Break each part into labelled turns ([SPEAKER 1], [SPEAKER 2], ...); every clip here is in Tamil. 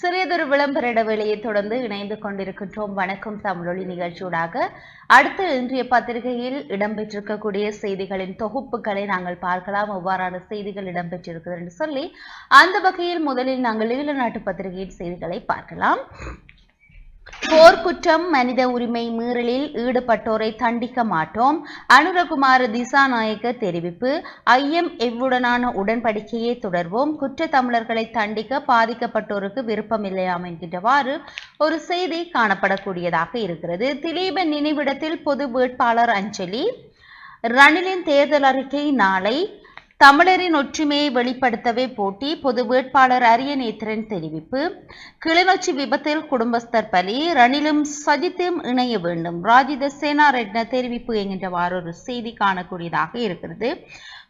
[SPEAKER 1] சிறியதொரு விளம்பர இடைவேளையை தொடர்ந்து இணைந்து கொண்டிருக்கின்றோம். வணக்கம் தமிழொலி நிகழ்ச்சியூடாக. அடுத்து இன்றைய பத்திரிகையில் இடம்பெற்றிருக்கக்கூடிய செய்திகளின் தொகுப்புகளை நாங்கள் பார்க்கலாம். எவ்வாறான செய்திகள் இடம்பெற்றிருக்கிறது என்று சொல்லி அந்த வகையில் முதலில் நாங்கள் ஈழ நாட்டு பத்திரிகையின் செய்திகளை பார்க்கலாம். போர்க்குற்றம் மனித உரிமை மீறலில் ஈடுபட்டோரை தண்டிக்க மாட்டோம் அனுரகுமார திசாநாயக்க தெரிவிப்பு ஐஎம் எவ்வுடனான உடன்படிக்கையை தொடர்வோம் குற்ற தமிழர்களை தண்டிக்க பாதிக்கப்பட்டோருக்கு விருப்பமில்லையாம் என்கின்றவாறு ஒரு செய்தி காணப்படக்கூடியதாக இருக்கிறது. திலீபன் நினைவிடத்தில் பொது வேட்பாளர் அஞ்சலி ரணிலின் தேர்தல் அறிக்கை நாளை தமிழரின் ஒற்றுமையை வெளிப்படுத்தவே போட்டி பொது வேட்பாளர் அரியநேத்திரன் தெரிவிப்பு. கிளிநொச்சி விபத்தில் குடும்பஸ்தர் பலி ரணிலும் சஜித்தும் இணைய வேண்டும். ராஜித சேனாரெட்ன தெரிவிப்பு என்கின்றவாறு ஒரு செய்தி காணக்கூடியதாக இருக்கிறது.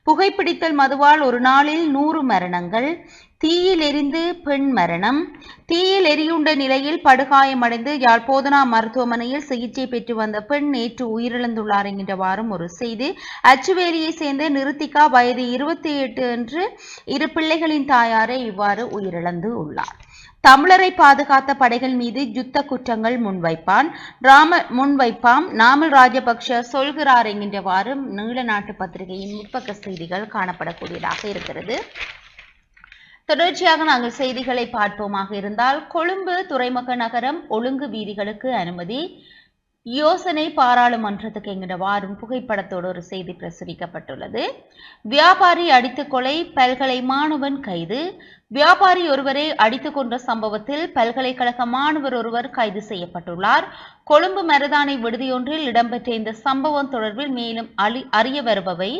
[SPEAKER 1] புகைப்பிடித்தல் மதுவால் ஒரு நாளில் நூறு மரணங்கள் தீயில் எரிந்து பெண் மரணம். தீயில் எரியுண்ட நிலையில் படுகாயமடைந்து யாழ் போதனா மருத்துவமனையில் சிகிச்சை பெற்று வந்த பெண் நேற்று உயிரிழந்துள்ளார் என்கின்றவாறும் ஒரு செய்தி. அச்சுவேலியை சேர்ந்த நிருத்திகா வயது இருபத்தி எட்டு என்று இரு பிள்ளைகளின் தாயாரை இவ்வாறு உயிரிழந்து உள்ளார் தமிழரை பாதுகாத்த படைகள் மீது யுத்த குற்றங்கள் முன்வைப்பான். ராம முன்வைப்பாம். நாமல் ராஜபக்ஷ சொல்கிறார் என்கின்றவாறு நீள நாட்டு பத்திரிகையின் முற்பக்க செய்திகள் காணப்படக்கூடியதாக இருக்கிறது. தொடர்ச்சியாக நாங்கள் செய்திகளை பார்ப்போமாக இருந்தால் கொழும்பு துறைமுக நகரம் ஒழுங்கு வீதிகளுக்கு அனுமதி. யோசனை பாராளுமன்றத்துக்கு என்கிற வாரும் புகைப்படத்தோடு ஒரு செய்தி பிரசுரிக்கப்பட்டுள்ளது. வியாபாரி அடித்து கொலை பல்கலை மாணவன் கைது. வியாபாரி ஒருவரை அடித்து கொன்ற சம்பவத்தில் பல்கலைக்கழக மாணவர் ஒருவர் கைது செய்யப்பட்டுள்ளார். கொழும்பு மருதானை விடுதியொன்றில் இடம்பெற்ற இந்த சம்பவம் தொடர்பில் மேலும் அழி அறிய வருபவை.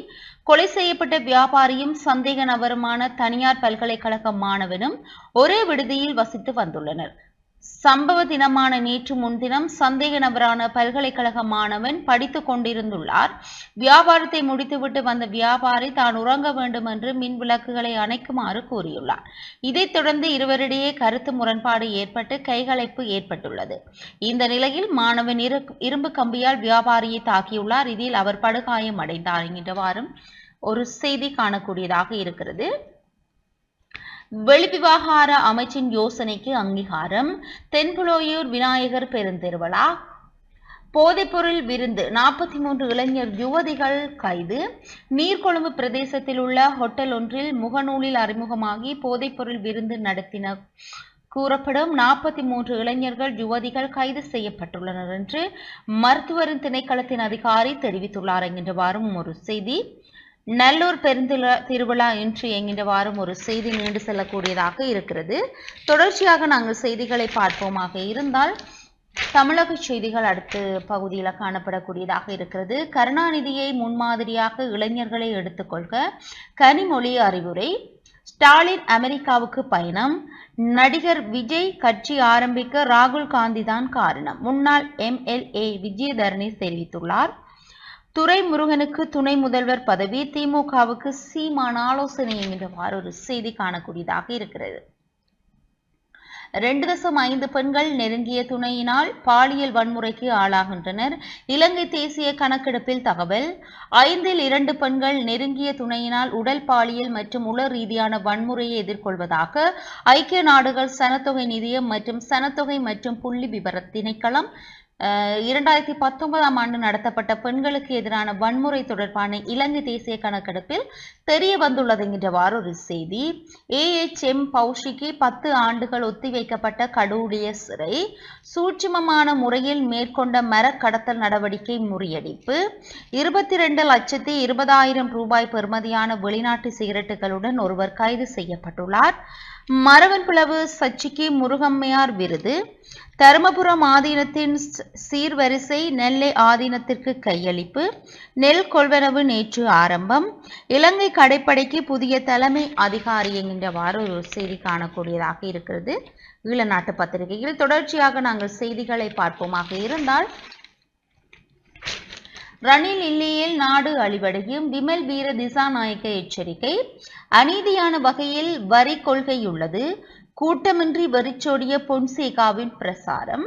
[SPEAKER 1] கொலை செய்யப்பட்ட வியாபாரியும் சந்தேக நபருமான தனியார் பல்கலைக்கழக மாணவனும் ஒரே விடுதியில் வசித்து வந்துள்ளனர். சம்பவ தினமான நேற்று முன்தினம் சந்தேக நபரான பல்கலைக்கழக மாணவன் படித்துக் கொண்டிருந்துள்ளார். வியாபாரத்தை முடித்துவிட்டு வந்த வியாபாரி தான் உறங்க வேண்டும் என்று மின் விளக்குகளை அணைக்குமாறு கூறியுள்ளார். இதைத் தொடர்ந்து இருவரிடையே கருத்து முரண்பாடு ஏற்பட்டு கைகலைப்பு ஏற்பட்டுள்ளது. இந்த நிலையில் மாணவன் இரு இரும்பு கம்பியால் வியாபாரியை தாக்கியுள்ளார். இதில் அவர் படுகாயம் அடைந்தார் என்கின்றவாறும் ஒரு செய்தி காணக்கூடியதாக இருக்கிறது. வெளிவிவகார அமைச்சின் யோசனைக்கு அங்கீகாரம். தென்புலோயூர் விநாயகர் பெருந்திருவிழா போதைப்பொருள் விருந்து நாற்பத்தி மூன்று இளைஞர் யுவதிகள் கைது. நீர்கொழும்பு பிரதேசத்தில் உள்ள ஹோட்டல் ஒன்றில் முகநூலில் அறிமுகமாகி போதைப்பொருள் விருந்து நடத்தின கூறப்படும் நாற்பத்தி மூன்று இளைஞர்கள் யுவதிகள் கைது செய்யப்பட்டுள்ளனர் என்று மருத்துவரின் திணைக்களத்தின் அதிகாரி தெரிவித்துள்ளார். என்கின்றவாறும் ஒரு செய்தி. நல்லூர் பெருந்திருவிழா திருவிழா இன்று என்கின்றவாறும் ஒரு செய்தி நீண்டு செல்லக்கூடியதாக இருக்கிறது. தொடர்ச்சியாக நாங்கள் செய்திகளை பார்ப்போமாக இருந்தால் தமிழக செய்திகள் அடுத்த பகுதியில் காணப்படக்கூடியதாக இருக்கிறது. கருணாநிதியை முன்மாதிரியாக இளைஞர்களை எடுத்துக்கொள்க. கனிமொழி அறிவுரை. ஸ்டாலின் அமெரிக்காவுக்கு பயணம். நடிகர் விஜய் கட்சி ஆரம்பிக்க ராகுல் காந்தி தான் காரணம். முன்னாள் எம்எல்ஏ விஜயதரணி தெரிவித்துள்ளார். துரைமுருகனுக்கு துணை முதல்வர் பதவி திமுகவுக்கு சீமான ஆலோசனை என்கின்றவாறு ஒரு செய்தி காணக்கூடியதாக இருக்கிறது. ரெண்டு தசம் ஐந்து பெண்கள் நெருங்கிய துணையினால் பாலியல் வன்முறைக்கு ஆளாகின்றனர். இலங்கை தேசிய கணக்கெடுப்பில் தகவல் ஐந்தில் இரண்டு பெண்கள் நெருங்கிய துணையினால் உடல் பாலியல் மற்றும் உள ரீதியான வன்முறையை எதிர்கொள்வதாக ஐக்கிய நாடுகள் சனத்தொகை நிதியம் மற்றும் சனத்தொகை மற்றும் புள்ளி விவர திணைக்களம் இரண்டாயிரத்தி பத்தொன்பதாம் ஆண்டு நடத்தப்பட்ட பெண்களுக்கு எதிரான வன்முறை தொடர்பான இலங்கை தேசிய கணக்கெடுப்பில் தெரிய வந்துள்ளது என்கிறவாறு ஒரு செய்தி. ஏஎச்எம் பௌஷிக்கு பத்து ஆண்டுகள் ஒத்திவைக்கப்பட்ட கடூடிய சிறை சூட்சுமமான முறையில் மேற்கொண்ட மரக்கடத்தல் நடவடிக்கை முறியடிப்பு இருபத்தி ரெண்டு லட்சத்தி இருபதாயிரம் ரூபாய் பெறுமதியான வெளிநாட்டு சிகரெட்டுகளுடன் ஒருவர் கைது செய்யப்பட்டுள்ளார். மரவன் பிளவு சச்சிக்கு முருகம்மையார் விருது. தருமபுரம் ஆதீனத்தின் சீர்வரிசை நெல்லை ஆதீனத்திற்கு கையளிப்பு. நெல் கொள்வனவு நேற்று ஆரம்பம். இலங்கை கடைப்படைக்கு புதிய தலைமை அதிகாரி என்கின்றவாறு ஒரு செய்தி காணக்கூடியதாக இருக்கிறது. ஈழநாட்டு பத்திரிகையில் தொடர்ச்சியாக நாங்கள் செய்திகளை பார்ப்போமாக இருந்தால் ரணில் இல்லையில் நாடு அழிவடையும். விமல் வீர திசாநாயக்க எச்சரிக்கை. அநீதியான வகையில் வரி கொள்கை உள்ளது. கூட்டமின்றி வரிச்சோடிய பொன்சேகாவின் பிரசாரம்.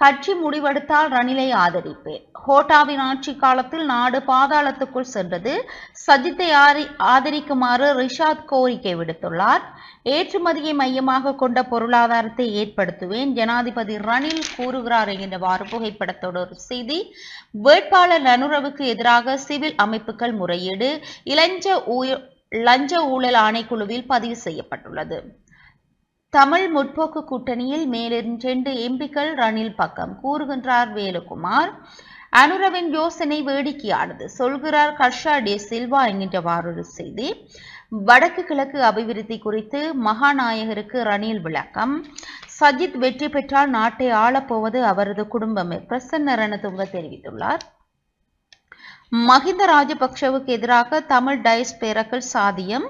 [SPEAKER 1] கட்சி முடிவெடுத்தால் ரணிலை ஆதரிப்பேன். ஹோட்டாவின் ஆட்சி காலத்தில் நாடு பாதாளத்துக்குள் சென்றது. சஜித்தை ஆதரிக்குமாறு ரிஷாத் கோரிக்கை விடுத்துள்ளார். ஏற்றுமதியை மையமாக கொண்ட பொருளாதாரத்தை ஏற்படுத்துவேன் ஜனாதிபதி ரணில் கூறுகிறார் என்கின்றவாறு புகைப்படத்தோடு ஒரு செய்தி. வேட்பாளர் நனுறவுக்கு எதிராக சிவில் அமைப்புகள் முறையீடு. இளஞ்ச ஊ- லஞ்ச ஊழல் ஆணைக்குழுவில் பதிவு செய்யப்பட்டுள்ளது. தமிழ் முற்போக்கு கூட்டணியில் மேலும் இரண்டு எம்பிக்கள் ரணில் பக்கம் கூறுகின்றார் வேலுகுமார் அனுரவின் யோசனை வேடிக்கையானது. சொல்கிறார் கர்ஷா டே சில்வா என்கின்றவாறொரு செய்தி. வடக்கு கிழக்கு அபிவிருத்தி குறித்து மகாநாயகருக்கு ரணில் விளக்கம். சஜித் வெற்றி பெற்றால் நாட்டை ஆளப்போவது அவரது குடும்பமே. பிரசன்ன ரணதுங்க தெரிவித்துள்ளார். மஹிந்த ராஜபக்ஷவுக்கு எதிராக தமிழ் டைஸ் பேரக்கள் சாதியம்.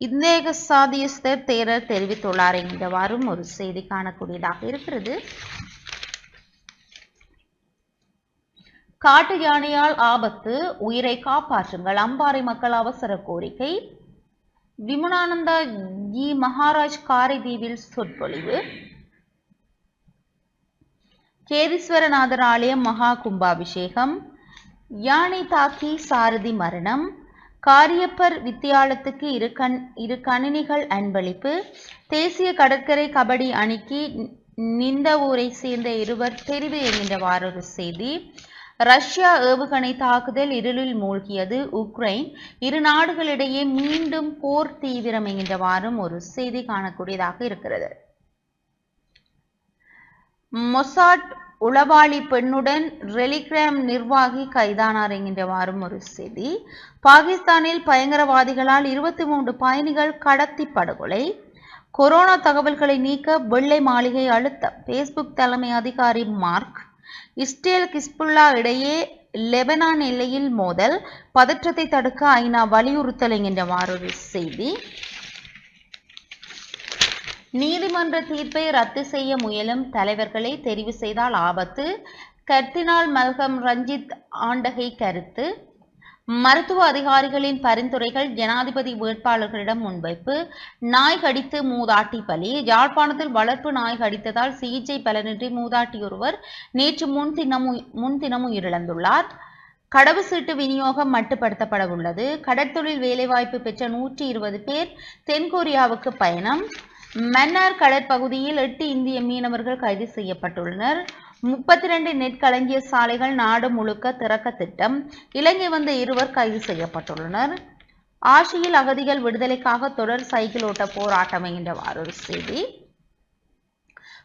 [SPEAKER 1] இந்தேக சாதியஸ்தர் தேரர் தெரிவித்துள்ளார் என்கிறவாறும் ஒரு செய்தி காணக்கூடியதாக இருக்கிறது. காட்டு யானையால் ஆபத்து உயிரை காப்பாற்றுங்கள் அம்பாறை மக்கள் அவசர கோரிக்கை. விமுனானந்தா ஜி மகாராஜ் காரைதீவில் சொற்பொழிவு. கேதீஸ்வரநாதர் ஆலயம் மகா கும்பாபிஷேகம். யானை தாக்கி சாரதி மரணம். காரியப்பர் வித்தியாலயத்துக்கு இரு கண் இரு கணினிகள் அன்பளிப்பு. தேசிய கடற்கரை கபடி அணிக்கு நிந்த ஊரை சேர்ந்த இருவர் தெரிவு என்கின்ற வாரொரு செய்தி. ரஷ்யா ஏவுகணை தாக்குதல் இருளில் மூழ்கியது உக்ரைன். இரு நாடுகளிடையே மீண்டும் போர் தீவிரம் என்கின்றவாறும் ஒரு செய்தி காணக்கூடியதாக இருக்கிறது. மொசாட் உளவாளி பெண்ணுடன் ரெலிகிராம் நிர்வாகி கைதானார் என்கின்றவாறும் ஒரு செய்தி. பாகிஸ்தானில் பயங்கரவாதிகளால் இருபத்தி மூன்று பயணிகள் கடத்தி படுகொலை. கொரோனா தகவல்களை நீக்க வெள்ளை மாளிகை அழுத்தம் பேஸ்புக் தலைமை அதிகாரி மார்க். இஸ்ரேல் கிஸ்புல்லா இடையே லெபனான் எல்லையில் மோதல். பதற்றத்தை தடுக்க ஐநா வலியுறுத்தல் என்கின்றவாறு ஒரு செய்தி. நீதிமன்ற தீர்ப்பை ரத்து செய்ய முயலும் தலைவர்களை தெரிவு செய்தால் ஆபத்து. கர்தினால் மல்கம் ரஞ்சித் ஆண்டகை கருத்து. மருத்துவ அதிகாரிகளின் பரிந்துரைகள் ஜனாதிபதி வேட்பாளர்களிடம் முன்வைப்பு. நாய் கடித்து மூதாட்டி பலி. யாழ்ப்பாணத்தில் வளர்ப்பு நாய் கடித்ததால் சிகிச்சை பலனின்றி மூதாட்டி ஒருவர் நேற்று முன்தினம் உயி- முன்தினம் உயிரிழந்துள்ளார். கடவு சீட்டு விநியோகம் மட்டுப்படுத்தப்பட உள்ளது கடற்தொழில் வேலைவாய்ப்பு பெற்ற நூற்றி இருபது பேர் தென்கொரியாவுக்கு பயணம். மன்னார் கடற்பகுதியில் எட்டு இந்திய மீனவர்கள் கைது செய்யப்பட்டுள்ளனர். முப்பத்தி ரெண்டு நெற்களஞ்சிய சாலைகள் நாடு முழுக்க திறக்க திட்டம். இலங்கை வந்த இருவர் கைது செய்யப்பட்டுள்ளனர். ஆசியில் அகதிகள் விடுதலைக்காக தொடர் சைக்கிள் ஓட்ட போராட்டம் என்கின்றவாறு ஒரு செய்தி.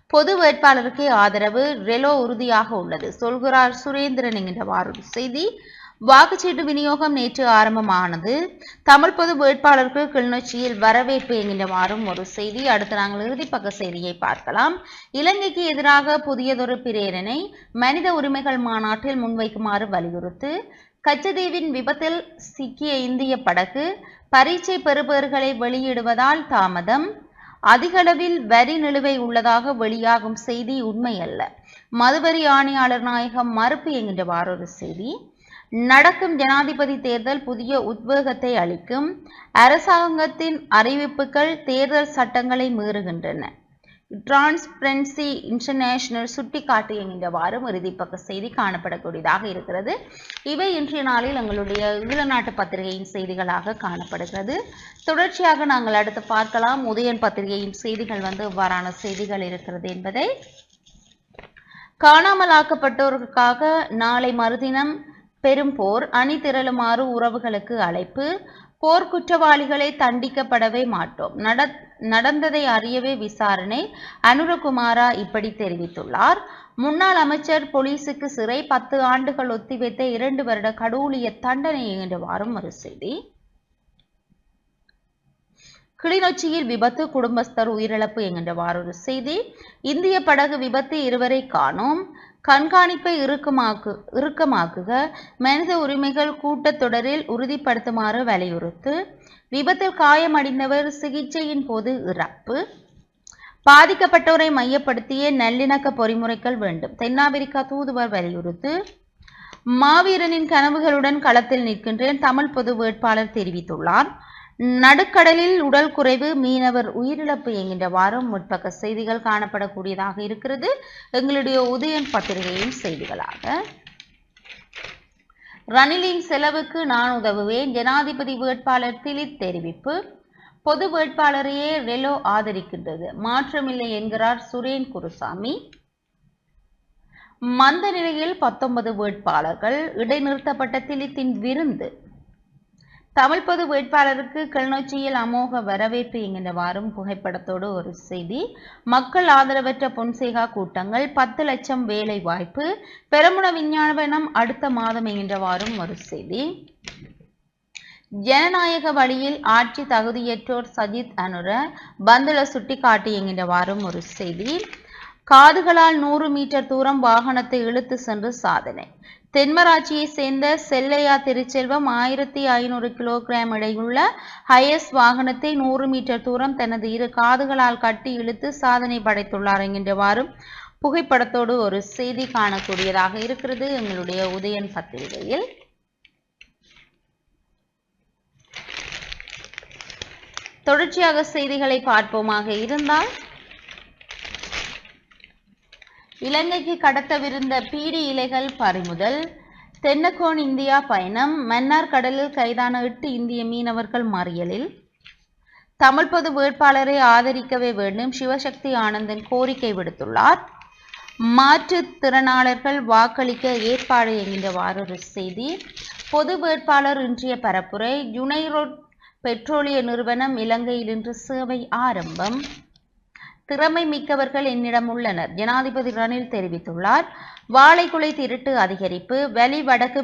[SPEAKER 1] பொது வேட்பாளருக்கே ஆதரவு ரெலோ உறுதியாக உள்ளது. சொல்கிறார் சுரேந்திரன் என்கின்றவாறு வாரொரு செய்தி. வாக்குச்சீட்டு விநியோகம் நேற்று ஆரம்பமானது. தமிழ் பொது வேட்பாளருக்கு கிளிநொச்சியில் வரவேற்பு என்கின்றவாறும் ஒரு செய்தி. அடுத்து நாங்கள் இறுதிப்பக்க செய்தியை பார்க்கலாம். இலங்கைக்கு எதிராக புதியதொரு பிரேரணை மனித உரிமைகள் மாநாட்டில் முன்வைக்குமாறு வலியுறுத்து. கச்சதீவின் விபத்தில் சிக்கிய இந்திய படகு பரீட்சை பெறுபவர்களை வெளியிடுவதால் தாமதம். அதிகளவில் வரி நிலுவை உள்ளதாக வெளியாகும் செய்தி உண்மையல்ல. மதுவரி ஆணையாளர் நாயகம் மறுப்பு என்கின்ற வாரொரு செய்தி. நடக்கும் ஜனாதிபதி தேர்தல் புதிய உத்வேகத்தை அளிக்கும். அரசாங்கத்தின் அறிவிப்புகள் தேர்தல் சட்டங்களை மீறுகின்றன. டிரான்ஸ்பரன்சி இன்டர்நேஷனல் சுட்டிக்காட்டு என்கின்றவாறு இறுதிப்பக்க செய்தி காணப்படக்கூடியதாக இருக்கிறது. இவை இன்றைய நாளில் எங்களுடைய ஈழநாட்டு பத்திரிகையின் செய்திகளாக காணப்படுகிறது. தொடர்ச்சியாக நாங்கள் அடுத்து பார்க்கலாம். உதயன் பத்திரிகையின் செய்திகள் வந்து இவ்வாறான செய்திகள் இருக்கிறது என்பதை. காணாமலாக்கப்பட்டோருக்காக நாளை மறுதினம் பெரும் போர் அணி திரளுமாறு உறவுகளுக்கு அழைப்பு. போர் குற்றவாளிகளை தண்டிக்கப்படவே மாட்டோம். நட நடந்ததை அறியவே விசாரணை. அனுரகுமாரா இப்படி தெரிவித்துள்ளார். முன்னாள் அமைச்சர் போலீசுக்கு சிறை பத்து ஆண்டுகள் ஒத்திவைத்த இரண்டு வருட கடூழிய தண்டனை என்றவாறும் ஒரு செய்தி. கிளிநொச்சியில் விபத்து குடும்பஸ்தர் உயிரிழப்பு என்கின்றவாறு ஒரு செய்தி. இந்திய படகு விபத்து இருவரை காணோம். கண்காணிப்பை இறுக்கமாக்கு இறுக்கமாக்குக. மனித உரிமைகள் கூட்டத்தொடரில் உறுதிப்படுத்துமாறு வலியுறுத்து. விபத்தில் காயமடைந்தவர் சிகிச்சையின் போது இறப்பு. பாதிக்கப்பட்டோரை மையப்படுத்திய நல்லிணக்க பொறிமுறைகள் வேண்டும். தென்னாப்பிரிக்கா தூதுவர் வலியுறுத்து. மாவீரனின் கனவுகளுடன் களத்தில் நிற்கின்றேன் தமிழ் பொது வேட்பாளர் தெரிவித்துள்ளார். நடுக்கடலில் உடல் குறைவு மீனவர் உயிரிழப்பு என்கின்ற வாரம் முற்பக்க செய்திகள் காணப்படக்கூடியதாக இருக்கிறது. எங்களுடைய உதயன் பத்திரிகையின் செய்திகளாக. ரணிலின் செலவுக்கு நான் உதவுவேன் ஜனாதிபதி வேட்பாளர் திலித் தெரிவிப்பு. பொது வேட்பாளரையே ரெலோ ஆதரிக்கின்றது மாற்றமில்லை என்கிறார் சுரேன் குருசாமி. மந்த நிலையில் பத்தொன்பது வேட்பாளர்கள் இடைநிறுத்தப்பட்ட திலித்தின் விருந்து. தமிழ் பொது வேட்பாளருக்கு கிளிநொச்சியில் அமோக வரவேற்பு என்கின்ற வாரம் புகைப்படத்தோடு ஒரு செய்தி. மக்கள் ஆதரவற்ற பொன்சேகா கூட்டங்கள் பத்து லட்சம் வேலை வாய்ப்பு பெருமுன விஞ்ஞாபனம் அடுத்த மாதம் என்கின்ற வாரம் ஒரு செய்தி. ஜனநாயக வழியில் ஆட்சி தகுதியற்றோர் சஜித் அனுர பந்துல சுட்டிக்காட்டி என்கின்ற வாரம் ஒரு செய்தி. காதுகளால் நூறு மீட்டர் தூரம் வாகனத்தை இழுத்து சென்று சாதனை. தென்மராட்சியை சேர்ந்த செல்லையா திருச்செல்வம் ஆயிரத்தி ஐநூறு கிலோகிராம் எடையுள்ள ஹையஸ் வாகனத்தை நூறு மீட்டர் தூரம் தனது இரு காதுகளால் கட்டி இழுத்து சாதனை படைத்துள்ளார் என்கின்றவாறும் புகைப்படத்தோடு ஒரு செய்தி காணக்கூடியதாக இருக்கிறது. எங்களுடைய உதயன் பத்திரிகையில். தொடர்ச்சியாக செய்திகளை பார்ப்போமாக இருந்தால் இலங்கைக்கு கடத்தவிருந்த பீடி இலைகள் பறிமுதல் தென்னக்கோன் இந்தியா பயணம் மன்னார் கடலில் கைதான எட்டு இந்திய மீனவர்கள் மறியலில். தமிழ் பொது வேட்பாளரை ஆதரிக்கவே வேண்டும் சிவசக்தி ஆனந்தன் கோரிக்கை விடுத்துள்ளார். மாற்றுத்திறனாளர்கள் வாக்களிக்க ஏற்பாடு என்கின்ற ஒரு செய்தி. பொது வேட்பாளர் இன்றைய பரப்புரை யுனைரோட் பெட்ரோலிய நிறுவனம் இலங்கையில் இன்று சேவை ஆரம்பம். திறமை மிக்கவர்கள் என்னிடம் உள்ளனர். ஜனாதிபதி ரணில் தெரிவித்துள்ளார். வாழைக்குலை திருட்டு அதிகரிப்பு. வெளி வடக்கு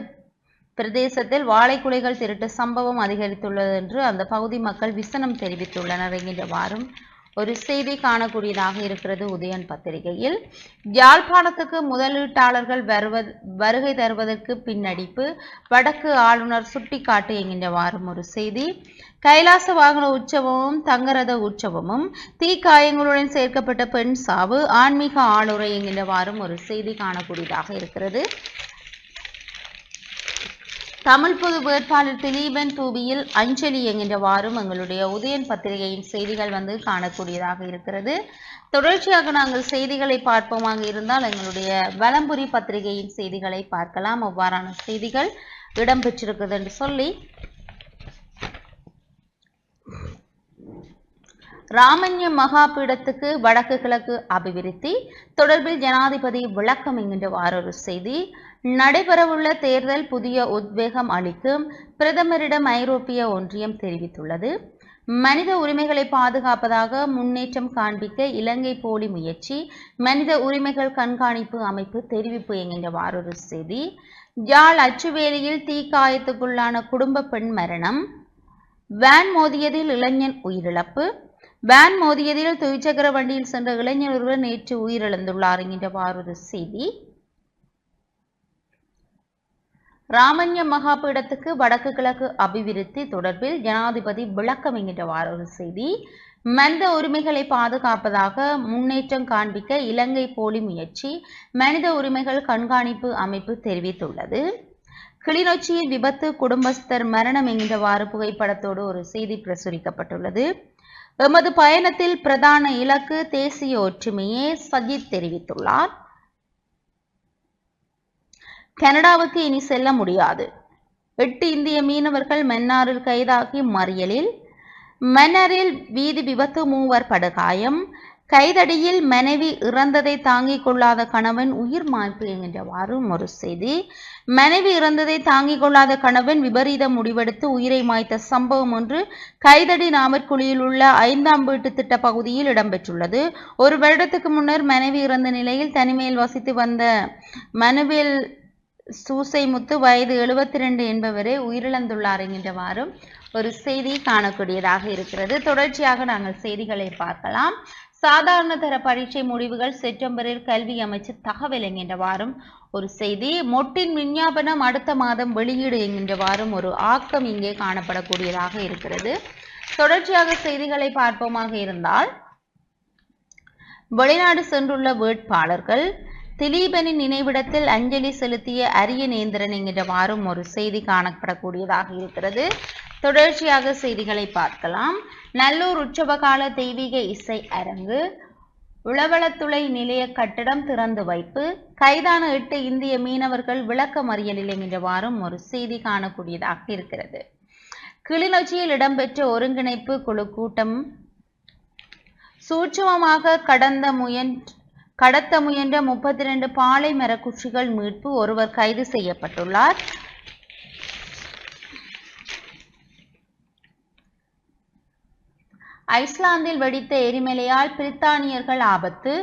[SPEAKER 1] பிரதேசத்தில் வாழைக்குலைகள் திருட்டு சம்பவம் அதிகரித்துள்ளது என்று அந்த பகுதி மக்கள் விசனம் தெரிவித்துள்ளனர். என்கின்ற வாரம் ஒரு செய்தி காணக்கூடியதாக இருக்கிறது உதயன் பத்திரிகையில். யாழ்ப்பாணத்துக்கு முதலீட்டாளர்கள் வருவது வருகை தருவதற்கு பின்னடிப்பு வடக்கு ஆளுநர் சுட்டிக்காட்டு என்கின்ற வாரம் ஒரு செய்தி. கைலாச வாகன உற்சவமும் தங்கரத உற்சவமும் தீக்காயங்களுடன் சேர்க்கப்பட்ட பெண் சாவு ஆன்மீக ஆளுரை என்கின்ற வாரம் ஒரு செய்தி காணக்கூடியதாக இருக்கிறது. தமிழ் பொது வேட்பாளர் திலீபன் தூபியில் அஞ்சலி என்கின்ற வாரம் எங்களுடைய உதயன் பத்திரிகையின் செய்திகள் வந்து காணக்கூடியதாக இருக்கிறது. தொடர்ச்சியாக நாங்கள் செய்திகளை பார்ப்போமாக இருந்தால் எங்களுடைய வலம்புரி பத்திரிகையின் செய்திகளை பார்க்கலாம். அவ்வாறான செய்திகள் இடம்பெற்றிருக்குது என்று சொல்லி. ராமன்ய மகாபீடத்துக்கு வடக்கு கிழக்கு அபிவிருத்தி. தொடர்பில் ஜனாதிபதி விளக்கம் என்கின்ற வாரொரு செய்தி. நடைபெறவுள்ள தேர்தல் புதிய உத்வேகம் அளிக்கும் பிரதமரிடம் ஐரோப்பிய ஒன்றியம் தெரிவித்துள்ளது. மனித உரிமைகளை பாதுகாப்பதாக முன்னேற்றம் காண்பிக்க இலங்கை போலி முயற்சி மனித உரிமைகள் கண்காணிப்பு அமைப்பு தெரிவிப்பு என்கின்ற வாரொரு செய்தி யாழ் அச்சுவேலியில் தீக்காயத்துக்குள்ளான குடும்ப பெண் மரணம் வேன் மோதியதில் இளைஞன் உயிரிழப்பு வேன் மோதியதில் துவிச்சக்கர வண்டியில் சென்ற இளைஞர் ஒருவர் நேற்று உயிரிழந்துள்ளார் என்கின்ற வாரொரு செய்தி. ராமன்ய மகாபீடத்துக்கு வடக்கு கிழக்கு அபிவிருத்தி தொடர்பில் ஜனாதிபதி விளக்கம் என்கின்ற வாரொரு செய்தி. மனித உரிமைகளை பாதுகாப்பதாக முன்னேற்றம் காண்பிக்க இலங்கை போலி முயற்சி மனித உரிமைகள் கண்காணிப்பு அமைப்பு தெரிவித்துள்ளது. கிளிநொச்சியில் விபத்து குடும்பஸ்தர் மரணம் என்கின்றவாறு புகைப்படத்தோடு ஒரு செய்தி பிரசுரிக்கப்பட்டுள்ளது. எமது பயணத்தில் பிரதான இலக்கு தேசிய ஒற்றுமையே சஜித் தெரிவித்துள்ளார். கனடாவுக்கு இனி செல்ல முடியாது. எட்டு இந்திய மீனவர்கள் மன்னாரில் கைதாகி மறியலில். மன்னரில் வீதி விபத்து மூவர் படுகாயம். கைதடியில் மனைவி இறந்ததை தாங்கிக் கொள்ளாத கணவன் உயிர் மாய்ப்பு என்கின்றவாறு ஒரு செய்தி. மனைவி இறந்ததை தாங்கிக் கொள்ளாத கணவன் விபரீத முடிவெடுத்து உயிரை மாய்த்த சம்பவம் ஒன்று கைதடி நாமற்குழியில் உள்ள ஐந்தாம் வீட்டு திட்ட பகுதியில் இடம்பெற்றுள்ளது. ஒரு வருடத்துக்கு முன்னர் மனைவி இறந்த நிலையில் தனிமையில் வசித்து வந்த மனுவில் சூசைமுத்து வயது எழுபத்தி ரெண்டு என்பவரே உயிரிழந்துள்ளார் என்கின்றவாறும் ஒரு செய்தி காணக்கூடியதாக இருக்கிறது. தொடர்ச்சியாக நாங்கள் செய்திகளை பார்க்கலாம். சாதாரண தர பரீட்சை முடிவுகள் செப்டம்பரில் கல்வி அமைச்சு தகவல் என்கின்றவாறும் ஒரு செய்தி. மொட்டின் விஞ்ஞாபனம் அடுத்த மாதம் வெளியீடு என்கின்றவாறும் ஒரு ஆக்கம் இங்கே காணப்படக்கூடியதாக இருக்கிறது. தொடர்ச்சியாக செய்திகளை பார்ப்போமாக இருந்தால் வெளிநாடு சென்றுள்ள வேட்பாளர்கள் திலீபனின் நினைவிடத்தில் அஞ்சலி செலுத்திய அரிய நேந்திரன் என்கின்ற ஒரு செய்தி காணப்படக்கூடியதாக இருக்கிறது. தொடர்ச்சியாக செய்திகளை பார்க்கலாம். நல்லூர் உற்சவகால தெய்வீக இசை அரங்கு உளவளத்துறை நிலைய கட்டடம் திறந்து வைப்பு கைதான எட்டு இந்திய மீனவர்கள் விளக்க மறியலில் என்கின்றவாறும் ஒரு செய்தி காணக்கூடியதாக இருக்கிறது. கிளிநொச்சியில் இடம்பெற்ற ஒருங்கிணைப்பு குழு கூட்டம் சூட்சமமாக கடந்த முயன் கடத்த முயன்ற முப்பத்தி ரெண்டு பாலை மரக்குச்சிகள் மீட்பு ஒருவர் கைது செய்யப்பட்டுள்ளார். ஐஸ்லாந்தில் வெடித்த எரிமலையால் பிரித்தானியர்கள் ஆபத்து.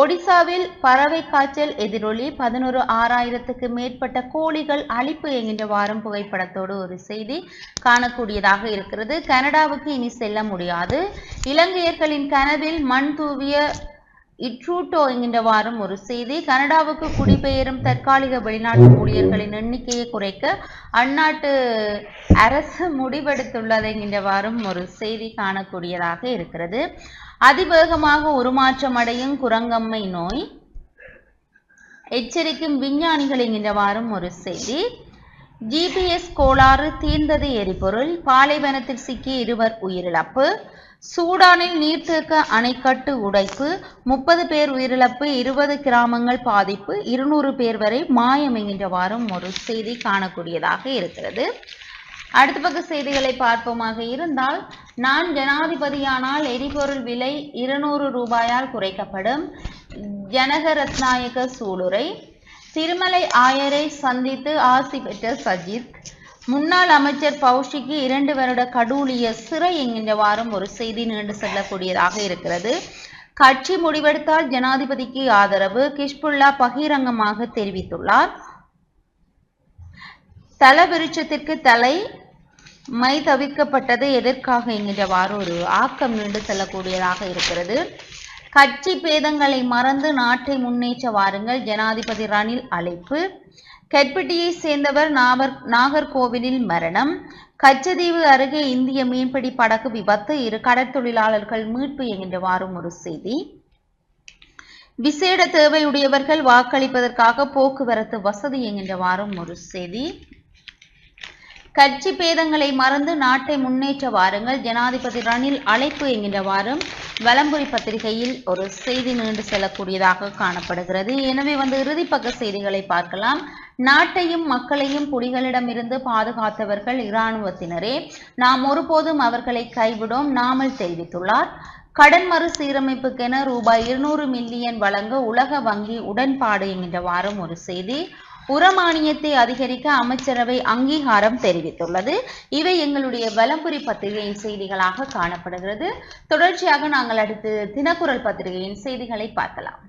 [SPEAKER 1] ஒடிசாவில் பறவை காய்ச்சல் எதிரொலி. பதினோரு ஆறாயிரத்துக்கு மேற்பட்ட கோழிகள் அழிப்பு என்கின்ற வாரம் புகைப்படத்தோடு ஒரு செய்தி காணக்கூடியதாக இருக்கிறது. கனடாவுக்கு இனி செல்ல முடியாது. இலங்கையர்களின் கனவில் மண் தூவிய இட்ரூட்டோ என்கின்ற வாரம் ஒரு செய்தி. கனடாவுக்கு குடிபெயரும் தற்காலிக வெளிநாட்டு ஊழியர்களின் எண்ணிக்கையை குறைக்க அந்நாட்டு அரசு முடிவெடுத்துள்ளது என்கின்ற வாரம் ஒரு செய்தி காணக்கூடியதாக இருக்கிறது. அதிவேகமாக உருமாற்றம் அடையும் குரங்கம்மை நோய். எச்சரிக்கும் விஞ்ஞானிகள் என்கின்ற வாரம் ஒரு செய்தி. ஜிபிஎஸ் கோளாறு தீர்ந்தது எரிபொருள். பாலைவனத்தில் சிக்கிய இருவர் உயிரிழப்பு. சூடானில் நீர்த்தேக்க அணைக்கட்டு உடைப்பு முப்பது பேர் உயிரிழப்பு இருபது கிராமங்கள் பாதிப்பு இருநூறு பேர் வரை மாயம் வாரம் ஒரு செய்தி காணக்கூடியதாக இருக்கிறது. அடுத்த பக்க செய்திகளை பார்ப்போமாக இருந்தால் நான் ஜனாதிபதியானால் எரிபொருள் விலை இருநூறு ரூபாயால் குறைக்கப்படும். ஜனக ரத்நாயக சூளுரை. திருமலை ஆயரை சந்தித்து ஆசி பெற்ற சஜித். முன்னாள் அமைச்சர் பௌஷிக்கு இரண்டு வருட கடூழிய சிறை என்கின்ற வாரம் ஒரு செய்தி நீண்டு செல்லக்கூடியதாக இருக்கிறது. கட்சி முடிவெடுத்தால் ஜனாதிபதிக்கு ஆதரவு கிஷ்புல்லா பகிரங்கமாக தெரிவித்துள்ளார். தலைவிருட்சத்திற்கு தலை மை தவிர்க்கப்பட்டது எதற்காக என்கின்றவாறு ஒரு ஆக்கம் நீண்டு செல்லக்கூடியதாக இருக்கிறது. கட்சி பேதங்களை மறந்து நாட்டை முன்னேற்ற வாருங்கள். ஜனாதிபதி ரணில் அழைப்பு. கெட்பட்டியை சேர்ந்தவர் நாவர் நாகர்கோவிலில் மரணம். கச்சதீவு அருகே இந்திய மீன்பிடி படகு விபத்து. இரு கடற்தொழிலாளர்கள் மீட்பு என்கின்றவாறும் ஒரு செய்தி. விசேட தேவையுடையவர்கள் வாக்களிப்பதற்காக போக்குவரத்து வசதி என்கின்றவாறும் ஒரு செய்தி. கட்சி பேதங்களை மறந்து நாட்டை முன்னேற்ற வாருங்கள். ஜனாதிபதி ரணில் அழைப்பு என்கின்றவாறும் வலம்புரி பத்திரிகையில் ஒரு செய்தி நீண்டு செல்லக்கூடியதாக காணப்படுகிறது. எனவே வந்து இறுதிப்பக்க செய்திகளை பார்க்கலாம். நாட்டையும் மக்களையும் புலிகளிடமிருந்து பாதுகாத்தவர்கள் இராணுவத்தினரே. நாம் ஒருபோதும் அவர்களை கைவிடும். நாமல் தெரிவித்துள்ளார். கடன் மறுசீரமைப்புக்கென ரூபாய் இருநூறு மில்லியன் வழங்க உலக வங்கி உடன்பாடு என்கின்ற வாரம் ஒரு செய்தி. உரமானியத்தை அதிகரிக்க அமைச்சரவை அங்கீகாரம் தெரிவித்துள்ளது. இவை எங்களுடைய வலம்புரி பத்திரிகையின் செய்திகளாக காணப்படுகிறது. தொடர்ச்சியாக நாங்கள் அடுத்து தினக்குரல் பத்திரிகையின் செய்திகளை பார்க்கலாம்.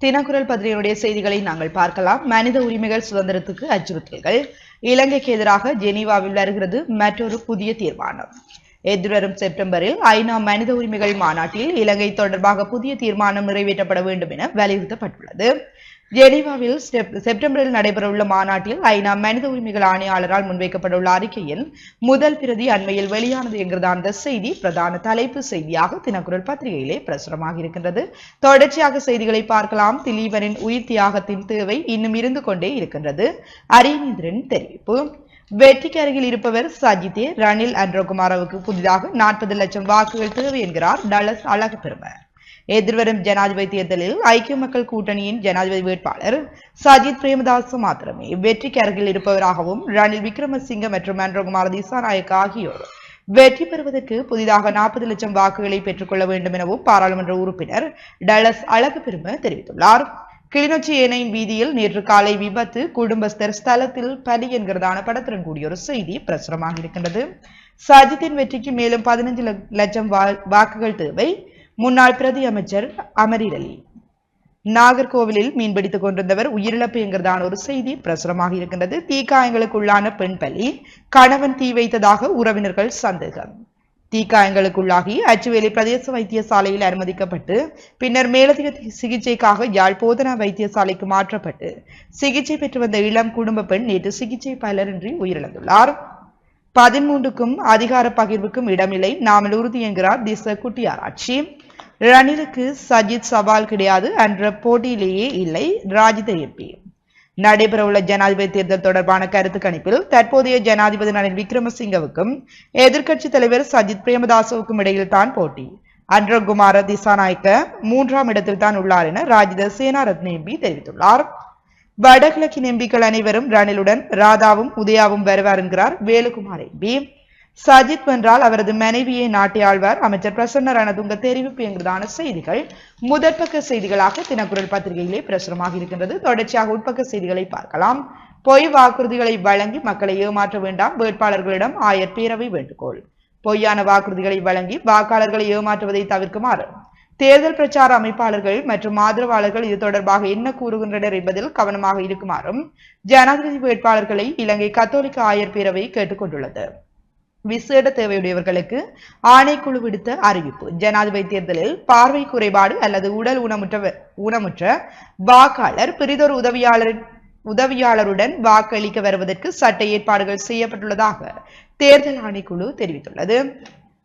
[SPEAKER 2] தினக்குரல் பத்திரிகையினுடைய செய்திகளை நாங்கள் பார்க்கலாம். மனித உரிமைகள் சுதந்திரத்துக்கு அச்சுறுத்தல்கள். இலங்கைக்கு எதிராக ஜெனீவாவில் வருகிறது மற்றொரு புதிய தீர்மானம். எதிர்வரும் செப்டம்பரில் ஐநா மனித உரிமைகள் மாநாட்டில் இலங்கை தொடர்பாக புதிய தீர்மானம் நிறைவேற்றப்பட வேண்டும் என வலியுறுத்தப்பட்டுள்ளது. ஜெனீவாவில் செப்டம்பரில் நடைபெறவுள்ள மாநாட்டில் ஐநா மனித உரிமைகள் ஆணையாளரால் முன்வைக்கப்பட்டுள்ள அறிக்கையின் முதல் பிரதி அண்மையில் வெளியானது என்கிறது அந்த செய்தி பிரதான தலைப்பு செய்தியாக தினக்குரல் பத்திரிகையிலே பிரசுரமாக இருக்கின்றது. தொடர்ச்சியாக செய்திகளை பார்க்கலாம். திலீபனின் உயிர் தியாகத்தின் தேவை இன்னும் இருந்து கொண்டே இருக்கின்றது. அரியநேந்திரன் தெரிவிப்பு. வெற்றிக்கு அருகில் இருப்பவர் சஜித்தே. ரணில் அன்ரோகுமாரவுக்கு புதிதாக நாற்பது லட்சம் வாக்குகள் தேவை என்கிறார் டலஸ் அழகுபெரும எதிர்வரும் ஜனாதிபதி தேர்தலில் ஐக்கிய மக்கள் கூட்டணியின் ஜனாதிபதி வேட்பாளர் சஜித் பிரேமதாஸ் மாத்திரமே வெற்றிக்கு அருகில் இருப்பவராகவும் ரணில் விக்ரமசிங்க மற்றும் அன்ரோகுமார திசாநாயக் ஆகியோர் வெற்றி பெறுவதற்கு புதிதாக நாற்பது லட்சம் வாக்குகளை பெற்றுக்கொள்ள வேண்டும் எனவும் பாராளுமன்ற உறுப்பினர் டலஸ் அழகு பெரும தெரிவித்துள்ளார். கிளிநொச்சி ஏனையின் வீதியில் நேற்று காலை விபத்து குடும்பஸ்தர் ஸ்தலத்தில் பலி என்கிறதான படத்துடன் கூடிய ஒரு செய்தி பிரசுரமாக இருக்கின்றது சஜித்தின் வெற்றிக்கு மேலும் பதினஞ்சு லட்சம் வா- வாக்குகள் தேவை. முன்னாள் பிரதி அமைச்சர் அமரீர் அலி நாகர்கோவிலில் மீன்பிடித்துக் கொண்டிருந்தவர் உயிரிழப்பு என்கிறதான ஒரு செய்தி பிரசுரமாக இருக்கின்றது. தீக்காயங்களுக்குள்ளான பெண் பலி கணவன் தீ வைத்ததாக உறவினர்கள் சந்தேகம். தீக்காயங்களுக்குள்ளாகி அச்சுவேலி பிரதேச வைத்தியசாலையில் அனுமதிக்கப்பட்டு பின்னர் மேலதிக சிகிச்சைக்காக யாழ் போதனா வைத்தியசாலைக்கு மாற்றப்பட்டு சிகிச்சை பெற்று வந்த இளம் குடும்ப பெண் நேற்று சிகிச்சை பலரின்றி உயிரிழந்துள்ளார். பதிமூன்றுக்கும் அதிகார பகிர்வுக்கும் இடமில்லை. நாமல் உறுதி என்கிறார் திச குட்டியாராட்சி ரணிலுக்கு சஜித் சவால் கிடையாது என்ற போட்டியிலேயே இல்லை ராஜித எம்பி நடைபெறவுள்ள ஜனாதிபதி தேர்தல் தொடர்பான கருத்து கணிப்பில் தற்போதைய ஜனாதிபதி ரணில் விக்ரமசிங்கவுக்கும் எதிர்க்கட்சித் தலைவர் சஜித் பிரேமதாசவுக்கும் இடையில் தான் போட்டி. அன்றகுமார திசாநாயக்க மூன்றாம் இடத்தில் தான் உள்ளார் என ராஜித சேனாரத்ன எம்பி தெரிவித்துள்ளார். வடகிழக்கின் எம்பிக்கள் அனைவரும் ரணிலுடன் ராதாவும் உதயாவும் வருவார் என்கிறார் வேலுகுமார் எம்பி. சஜித் வென்றால் அவரது மனைவியை நாட்டி ஆழ்வார் அமைச்சர் பிரசன்ன ரணதுங்க தெரிவிப்பு என்கிறதான செய்திகள். முதற்பக்க செய்திகளாக தினக்குரல் பத்திரிகையிலே பிரசுரமாக இருக்கின்றது. தொடர்ச்சியாக உட்பக்க செய்திகளை பார்க்கலாம். பொய் வாக்குறுதிகளை வழங்கி மக்களை ஏமாற்ற வேண்டாம். வேட்பாளர்களிடம் ஆயர் பேரவை வேண்டுகோள். பொய்யான வாக்குறுதிகளை வழங்கி வாக்காளர்களை ஏமாற்றுவதை தவிர்க்குமாறு தேர்தல் பிரச்சார அமைப்பாளர்கள் மற்றும் ஆதரவாளர்கள் இது தொடர்பாக என்ன கூறுகின்றனர் என்பதில் கவனமாக இருக்குமாறும் ஜனாதிபதி வேட்பாளர்களை இலங்கை கத்தோலிக்க ஆயர் பேரவை கேட்டுக்கொண்டுள்ளது. விசேட தேவையுடையவர்களுக்கு ஆணைக்குழு விடுத்த அறிவிப்பு. ஜனாதிபதி தேர்தலில் பார்வை குறைபாடு அல்லது உடல் ஊனமுற்ற ஊனமுற்ற வாக்காளர் பிரிதொரு உதவியாளர் உதவியாளருடன் வாக்களிக்க வருவதற்கு சட்ட ஏற்பாடுகள் செய்யப்பட்டுள்ளதாக தேர்தல் ஆணைக்குழு தெரிவித்துள்ளது.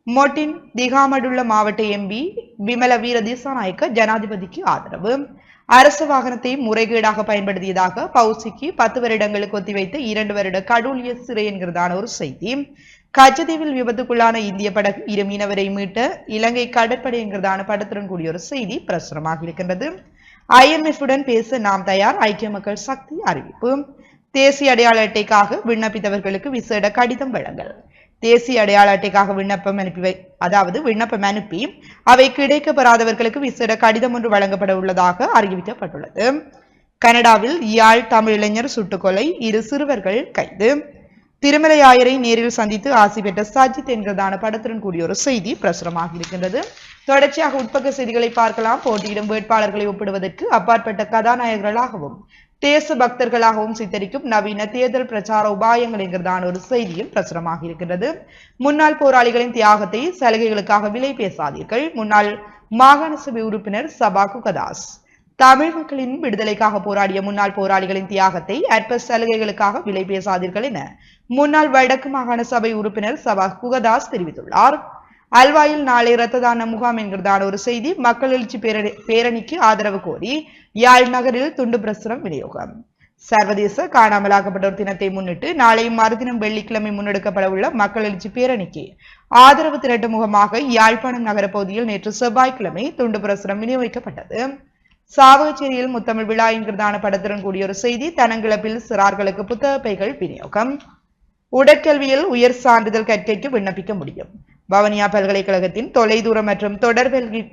[SPEAKER 2] மொட்டின் திகாமடுள்ள மாவட்ட எம்பி விமல வீர திசாநாயக்க ஜனாதிபதிக்கு ஆதரவு. அரசு வாகனத்தை முறைகேடாக பயன்படுத்தியதாக பவுசிக்கு பத்து வருடங்களுக்கு ஒத்திவைத்து இரண்டு வருட கடூழிய சிறை என்கிறதான ஒரு செய்தி. கச்சதீவில் விபத்துக்குள்ளான இந்திய படகு இரு மீனவரை மீட்ட இலங்கை கடற்படைங்கிறதான படத்துடன் கூடிய ஒரு செய்தி பிரசுரமாக இருக்கின்றது. ஐஎம்எஃப் உடன் பேச நாம் தயார். ஐக்கிய மக்கள் சக்தி அறிவிப்பு. தேசிய அடையாள அட்டைக்காக விண்ணப்பித்தவர்களுக்கு விசேட கடிதம் வழங்கல். தேசிய அடையாள அட்டைக்காக விண்ணப்பம் அனுப்பி அதாவது விண்ணப்பம் அனுப்பி அவை கிடைக்கப்பெறாதவர்களுக்கு விசேட கடிதம் ஒன்று வழங்கப்பட உள்ளதாக அறிவிக்கப்பட்டுள்ளது. கனடாவில் யாழ் தமிழ் இளைஞர் சுட்டுக்கொலை இரு சிறுவர்கள் கைது. திருமலை ஆயரை நேரில் சந்தித்து ஆசி பெற்ற சஜித் என்கிறதான படத்துடன் கூடிய ஒரு செய்தி பிரசுரமாக இருக்கின்றது தொடர்ச்சியாக உட்பக்க செய்திகளை பார்க்கலாம். போட்டியிடும் வேட்பாளர்களை ஒப்பிடுவதற்கு அப்பாற்பட்ட கதாநாயகர்களாகவும் தேச பக்தர்களாகவும் சித்தரிக்கும் நவீன தேர்தல் பிரச்சார உபாயங்கள் என்கிறதான ஒரு செய்தியும் பிரசுரமாக இருக்கின்றது முன்னாள் போராளிகளின் தியாகத்தை சலுகைகளுக்காக விலை பேசாதீர்கள். முன்னாள் மாகாண சபை உறுப்பினர் சபா கதாஸ். தமிழ் மக்களின் விடுதலைக்காக போராடிய முன்னாள் போராளிகளின் தியாகத்தை அற்பஸ் சலுகைகளுக்காக விலை பேசாதீர்கள் என முன்னாள் வடக்கு மாகாண சபை உறுப்பினர் சபா குகதாஸ் தெரிவித்துள்ளார். அல்வாயில் நாளை இரத்த தான முகாம் என்கிறதான ஒரு செய்தி மக்கள் எழுச்சி பேரணிக்கு ஆதரவு கோரி யாழ் நகரில் துண்டு பிரசுரம் விநியோகம். சர்வதேச காணாமலாக்கப்பட்டோர் தினத்தை முன்னிட்டு நாளை மறுதினம் வெள்ளிக்கிழமை முன்னெடுக்கப்பட உள்ள மக்கள் எழுச்சி பேரணிக்கு ஆதரவு திரட்டும் முகமாக யாழ்ப்பாணம் நகர பகுதியில் நேற்று செவ்வாய்க்கிழமை துண்டு பிரசுரம் விநியோகிக்கப்பட்டது. சாவகச்சேரியில் முத்தமிழ் விழா என்கிறதான படத்துடன் கூடிய ஒரு செய்தி. தனங்கிழப்பில் சிறார்களுக்கு புத்தக பைகள் விநியோகம். உடற்கல்வியில் உயர் சான்றிதழ் கற்கைக்கு விண்ணப்பிக்க முடியும். பவனியா பல்கலைக்கழகத்தின் தொலைதூர மற்றும் தொடர்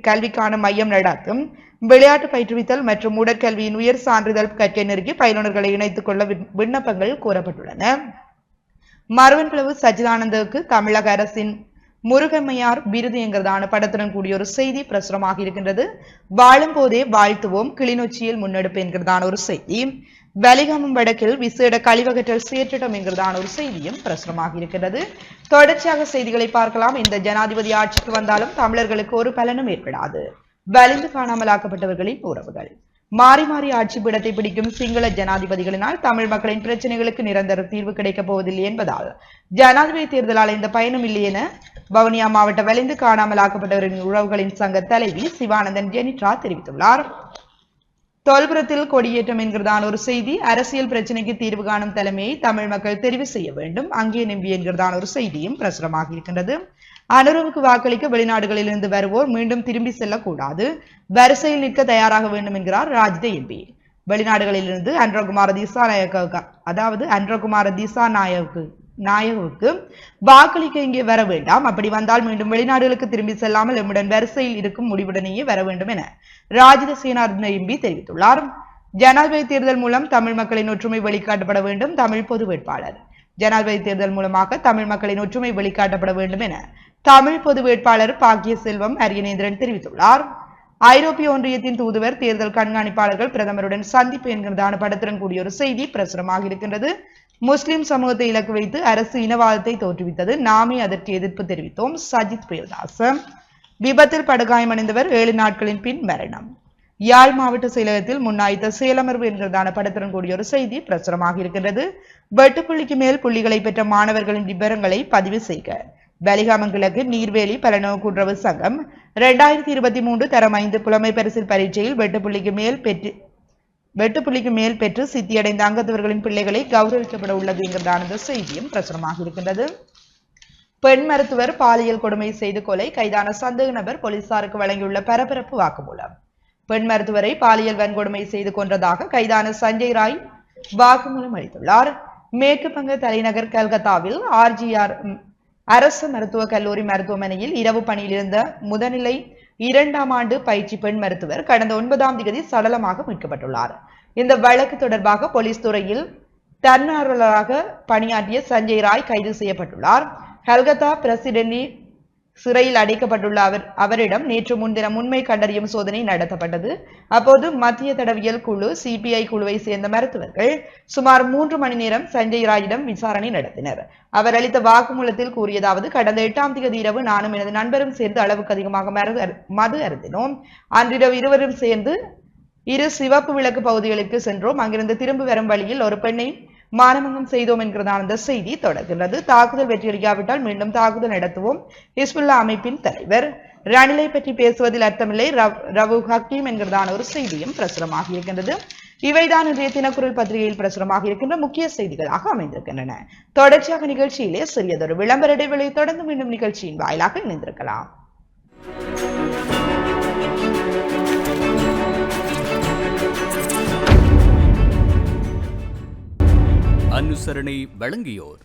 [SPEAKER 2] கல்விக்கான மையம் நடாத்தும் விளையாட்டு பயிற்றுவித்தல் மற்றும் உடற்கல்வியின் உயர் சான்றிதழ் கற்கை நெருக்கி பயிலுநர்களை இணைத்துக் கொள்ள விண்ணப்பங்கள் கோரப்பட்டுள்ளன மருவன்பிளவு சச்சிதானந்தவுக்கு தமிழக அரசின் முருகம்மையார் விருது என்கிறதான படத்துடன் கூடிய ஒரு செய்தி பிரசுரமாக இருக்கின்றது. வாழும் போதே வாழ்த்துவோம். கிளிநொச்சியில் முன்னெடுப்பு என்கிறதான ஒரு செய்தி. வலிகாமம் வடக்கில் விசேட கழிவகற்றல் சேற்றிடம் என்கிறதான ஒரு செய்தியும் பிரசுரமாக இருக்கிறது தொடர்ச்சியாக செய்திகளை பார்க்கலாம். இந்த ஜனாதிபதி ஆட்சிக்கு வந்தாலும் தமிழர்களுக்கு ஒரு பலனும் ஏற்படாது. வலிந்து காணாமலாக்கப்பட்டவர்களின் உறவுகள். மாறி மாறி ஆட்சி பீடத்தை பிடிக்கும் சிங்கள ஜனாதிபதிகளினால் தமிழ் மக்களின் பிரச்சனைகளுக்கு நிரந்தர தீர்வு கிடைக்கப் போவதில்லை என்பதால் ஜனாதிபதி தேர்தலால் இந்த பயனும் இல்லை என வவுனியா மாவட்ட வலிந்து காணாமலாக்கப்பட்டவர்களின் உறவுகளின் சங்க தலைவி சிவானந்தன் ஜெனிட்ரா தெரிவித்துள்ளார். தொல்புரத்தில் கொடியேற்றம் என்கிறதான ஒரு செய்தி. அரசியல் பிரச்சனைக்கு தீர்வு காணும் தலைமையை தமிழ் மக்கள் தெரிவு செய்ய வேண்டும். அங்கே நம்பி என்கிறதான ஒரு செய்தியும் பிரசுரமாக இருக்கின்றது. அனுரவுக்கு வாக்களிக்க வெளிநாடுகளிலிருந்து வருவோர் மீண்டும் திரும்பி செல்லக்கூடாது. வரிசையில் நிற்க தயாராக வேண்டும் என்கிறார் ராஜித எம்பி. வெளிநாடுகளிலிருந்து அன்றகுமார தீசாநாயக்க அதாவது அன்றகுமார திசாநாயக்கு நாயகுக்கு வாக்களிக்க இங்கே வர வேண்டாம். அப்படி வந்தால் மீண்டும் வெளிநாடுகளுக்கு திரும்பி செல்லாமல் எம்முடன் வரிசையில் இருக்கும் முடிவுடனேயே வர வேண்டும் என ராஜித சேனாரத்ன எம்பி தெரிவித்துள்ளார். ஜனாதிபதி தேர்தல் மூலம் தமிழ் மக்களின் ஒற்றுமை வெளிக்காட்டப்பட வேண்டும். தமிழ் பொது வேட்பாளர். ஜனாதிபதி தேர்தல் மூலமாக தமிழ் மக்களின் ஒற்றுமை வெளிக்காட்டப்பட வேண்டும் என தமிழ் பொது வேட்பாளர் பாக்கிய செல்வம் அரியநேந்திரன் தெரிவித்துள்ளார். ஐரோப்பிய ஒன்றியத்தின் தூதுவர் தேர்தல் கண்காணிப்பாளர்கள் பிரதமருடன் சந்திப்பு என்கிறதான படத்துடன் கூடிய ஒரு செய்தி பிரசுரமாக இருக்கின்றது. முஸ்லிம் சமூகத்தை இலக்கு வைத்து அரசு இனவாதத்தை தோற்றுவித்தது. நாமே அதற்கு எதிர்ப்பு தெரிவித்தோம். சஜித் பிரேமதாஸ் விபத்தில் படுகாயமடைந்தவர் ஏழு நாட்களின் பின் மரணம். யாழ் மாவட்ட செயலகத்தில் முன்னாய்த்த செயலமர்வு என்கிறதான படத்துடன் கூடிய ஒரு செய்தி பிரசுரமாக இருக்கின்றது. வெட்டுப்புள்ளிக்கு மேல் புள்ளிகளை பெற்ற மாணவர்களின் விவரங்களை பதிவு செய்க. வலிகாமங்கிழக்கு நீர்வேலி பலனோ கூட்டுறவு சங்கம் இரண்டாயிரத்தி இருபத்தி மூன்று தரம் ஐந்து புலமை பரிசில் பரீட்சையில் வெட்டுப்புள்ளிக்கு மேல் பெற்று வெட்டுப்புள்ளிக்கு மேல் பெற்று சித்தியடைந்த அங்கத்தவர்களின் பிள்ளைகளை கௌரவிக்கப்பட உள்ளது என்கிறதான இந்த செய்தியும் பிரசுரமாக இருக்கின்றது. பெண் மருத்துவர் பாலியல் கொடுமை செய்து கொலை கைதான சந்தேக நபர் போலீசாருக்கு வழங்கியுள்ள பரபரப்பு வாக்குமூலம். பெண் மருத்துவரை பாலியல் வன்கொடுமை செய்து கொன்றதாக கைதான சஞ்சய் ராய் வாக்குமூலம் அளித்துள்ளார். மேற்கு வங்க தலைநகர் கல்கத்தாவில் ஆர்ஜிஆர் அரசு மருத்துவக் கல்லூரி மருத்துவமனையில் இரவு பணியில் இருந்த முதுநிலை இரண்டாம் ஆண்டு பயிற்சி பெண் மருத்துவர் கடந்த ஒன்பதாம் தேதி சடலமாக மீட்கப்பட்டுள்ளார். இந்த வழக்கு தொடர்பாக போலீஸ் துறையில் தன்னார்வலராக பணியாற்றிய சஞ்சய் ராய் கைது செய்யப்பட்டுள்ளார். கல்கத்தா பிரசிடென்டி சிறையில் அடைக்கப்பட்டுள்ள அவர் அவரிடம் நேற்று முன்தினம் உண்மை கண்டறியும் சோதனை நடத்தப்பட்டது. அப்போது மத்திய தடவியல் குழு சிபிஐ குழுவை சேர்ந்த மருத்துவர்கள் சுமார் மூன்று மணி நேரம் சஞ்சய் ராயிடம் விசாரணை நடத்தினர். அவர் அளித்த வாக்குமூலத்தில் கூறியதாவது கடந்த எட்டாம் தேதி இரவு நானும் எனது நண்பரும் சேர்ந்து அளவுக்கு அதிகமாக மரு அரு- மது அருந்தினோம். அன்றிரவு இருவரும் சேர்ந்து இரு சிவப்பு விளக்கு பகுதிகளுக்கு சென்றோம். அங்கிருந்து திரும்பி வரும் வழியில் ஒரு பெண்ணை மானமங்கம் செய்தோம் என்கிறதான அந்த செய்தி தொடர்கிறது தாக்குதல் வெற்றியளிக்காவிட்டால் மீண்டும் தாக்குதல் நடத்துவோம். ஹிஸ்புல்லா அமைப்பின் தலைவர். ரணிலை பற்றி பேசுவதில் அர்த்தமில்லை. ரவ்- ரவு ஹக்கீம் என்கிறதான ஒரு செய்தியும் பிரசுரமாக இருக்கின்றது. இவைதான் இன்றைய தினக்குரல் பத்திரிகையில் பிரசுரமாக இருக்கின்ற முக்கிய செய்திகளாக அமைந்திருக்கின்றன. தொடர்ச்சியாக நிகழ்ச்சியிலே சிறியதொரு விளம்பர இடைவெளி தொடர்ந்து மீண்டும் நிகழ்ச்சியின் வாயிலாக இணைந்திருக்கலாம்.
[SPEAKER 3] அனுசரணை வழங்கியோர்.